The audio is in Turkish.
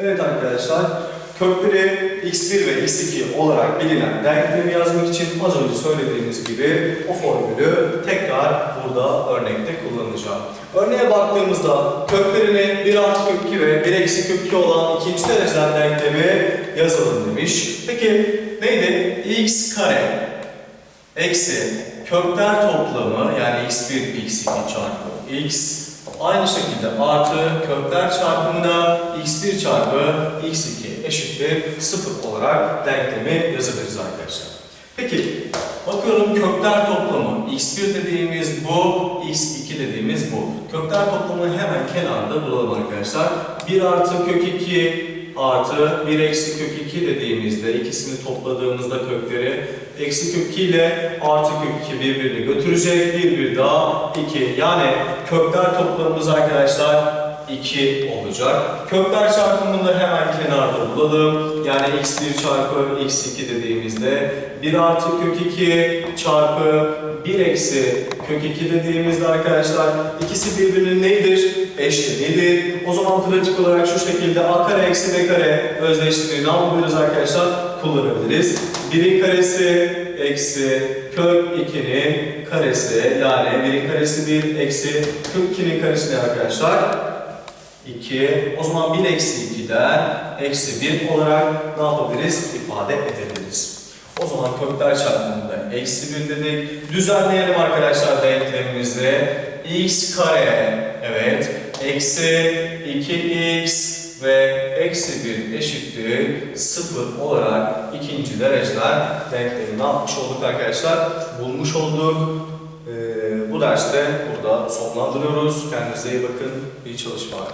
Evet arkadaşlar, kökleri x1 ve x2 olarak bilinen denklemi yazmak için az önce söylediğimiz gibi o formülü tekrar burada örnekte kullanacağım. Örneğe baktığımızda köklerini 1 artı kök 2 ve 1 eksi kök 2 olan ikinci dereceden denklemi yazalım demiş. Peki neydi? x kare eksi kökler toplamı yani x1 x2 çarpı x aynı şekilde artı kökler çarpımında x1 çarpı x2 eşittir 0 olarak denklemi yazabiliriz arkadaşlar. Peki bakıyorum kökler toplamı x1 dediğimiz bu, x2 dediğimiz bu. Kökler toplamını hemen kenarda bulalım arkadaşlar. 1 artı kök 2 artı 1 eksi kök 2 dediğimizde ikisini topladığımızda kökleri eksi kök 2 ile artı kök 2 birbirini götürecek. Bir bir daha 2. Yani kökler toplamımız arkadaşlar 2 olacak. Kökler çarpımını da hemen kenarda bulalım. Yani x1 çarpı x2 dediğimizde 1 artı kök 2 çarpı 1 eksi kök 2 dediğimizde arkadaşlar ikisi birbirinin neyidir? Eşleniğidir. O zaman pratik olarak şu şekilde a kare eksi b kare özdeşliğini ne yapabiliriz arkadaşlar? Kullanabiliriz. 1'in karesi eksi kök 2'nin karesi yani 1'in karesi 1 eksi kök 2'nin karesi ne arkadaşlar? 2. O zaman 1 eksi 2'den eksi 1 olarak ne yapabiliriz? İfade edebiliriz. O zaman kökler çarpımında eksi 1 dedik. Düzenleyelim arkadaşlar denklemimizi. x kare evet eksi 2x ve eksi 1 eşittir 0 olarak ikinci dereceler denklemi ne yapmış olduk arkadaşlar? Bulmuş olduk. Ee, bu derste burada sonlandırıyoruz. Kendinize iyi bakın. İyi çalışmalar.